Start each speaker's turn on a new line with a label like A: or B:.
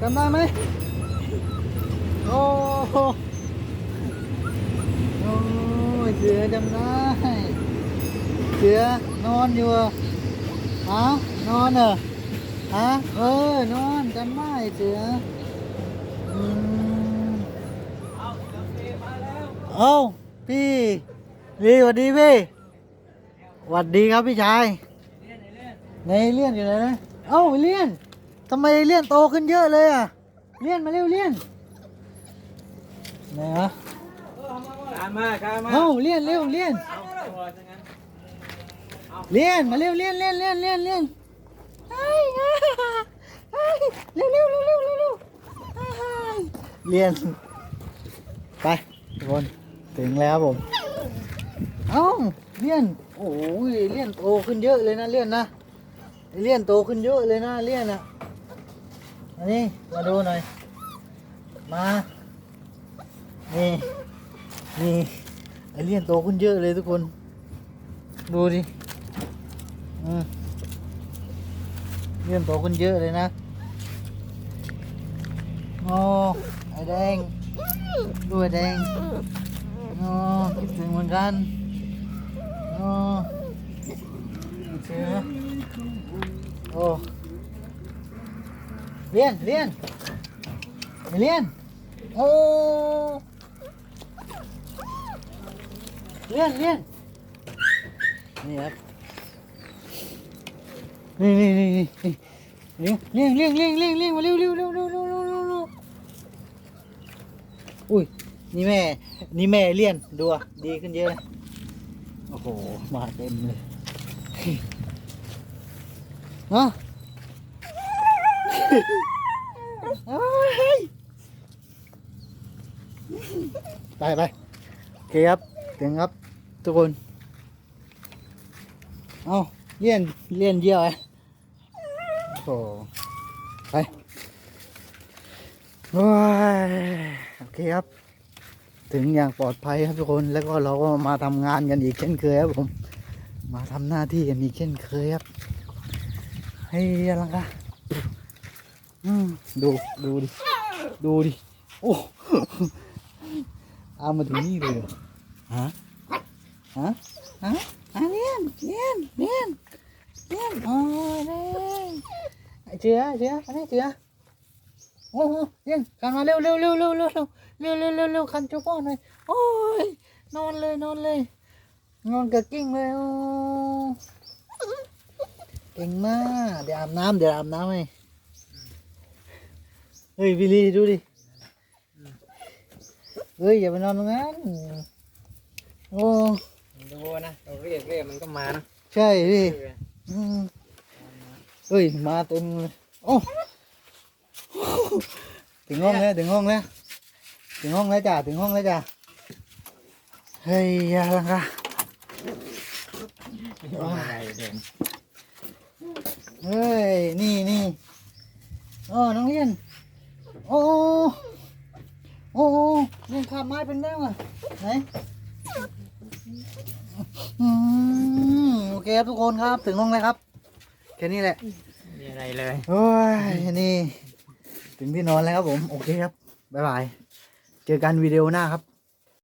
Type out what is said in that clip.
A: จำได้ไหมโอ้โหโอ้ยเสือจำได้ เสือนอนอยู่ฮะนอนเหรอฮะเออนอนจำได้เสืออืมเอ้าพี่ดีสวัสดีพี่สวัสดีครับพี่ชายในเลื่อนอยู่ไหนนะเอ้าเลื่อน ทำไมเลื่อนโตขึ้นเยอะเลยอะ เลื่อนมาเร็วเลื่อนไหนฮะ
B: คานมาคานมา
A: เอ้าเลื่อนเร็วเลื่อน
B: เอาตัวซะงั้น
A: เลื่อนมาเร็วเลื่อนเลื่อนเลื่อนเลื่อนเลื่อนเฮ้ยเฮ้ยเฮ้ยเร็วเร็วเร็วเร็วเร็วเร็วเฮ้ยเลื่อนไปทุกคนถึงแล้วครับผม เอ้าเลื่อนโอ้ยเลื่อนโตขึ้นเยอะเลยนะเลื่อนนะ เลื่อนโตขึ้นเยอะเลยนะเลื่อนอะ อันนี้มาดูหน่อย มา นี่ นี่ไอเลื่อนโตขึ้นเยอะเลยทุกคน ดูดิอืมเลื่อนโตขึ้นเยอะเลยนะโอ้ไอแดงดูไอแดงโอ้คิดถึงเหมือนกันโอ้คิดถึงโอ้ เลียนเลียนเลียนโอ้เลียนเลียนนี่ครับนี่นี่นี่นี่เลี้ยงเลี้ยงเลี้ยงเลี้ยงเลี้ยงเลียงมาเร็วเร็วเร็วเร็วเร็วเร็วเร็วเร็วอุ้ยนี่แม่นี่แม่เลี้ยนดูดีขึ้นเยอะเลยโอ้โหมาเต็มเลยเนาะ ไปไปโอเคครับถึงครับ ทุกคน เอาเลี่ยนเลี่ยนเยี่ยวไอ้โอ้ไปโอ้ยโอเคครับ ถึงอย่างปลอดภัยครับทุกคนแล้วก็เราก็มาทำงานกันอีกเช่นเคยครับผม มาทำหน้าที่กันอีกเช่นเคยครับให้ยลังกะ อืมดูดูดิ ดูดิ โอ้เอามาถึงนี่เลยฮะฮะฮะอะเลี้ยนเลี้ยนเลี้ยนเลี้ยนโอ้ยเลี้ยนไอ้เจือเจือมานี่เจือโอ้โหเลี้ยนกันมาเร็วเร็วเร็วเร็วเร็วเร็วเร็วเร็วเร็วเร็วคันจุกพ่อหน่อยโอ้ยนอนเลยนอนเลยนอนกับกิ้งเลยโอ้เก่งมากเดี๋ยวอาบน้ำเดี๋ยวอาบน้ำให้ เฮ้ยวิลลี่ดูดิ เฮ้ยอย่าไปนอนตรงนั้น โอ้
B: ดูนะเราเรียกเรียกมันก็มานะ
A: ใช่พี่อืมเฮ้ยมาเต็มเลยโอ้ถึงห้องแล้วถึงห้องแล้วถึงห้องแล้วจ้ะถึงห้องแล้วจ้ะเฮ้ยยาลังกะ
B: อะไร
A: เฮ้ยนี่นี่โอ้น้องเลียน โอ้โอ้โอ้เลียนขาบไม้เป็นแม่ว่ะไหนอืมโอเคครับทุกคนครับถึงห้องแล้วครับแค่นี้แหละ
B: มีอะไรเลย
A: โอ้ยนี่ ถึงที่นอนแล้วครับผม โอเคครับ บ๊ายบาย เจอกันวิดีโอหน้าครับ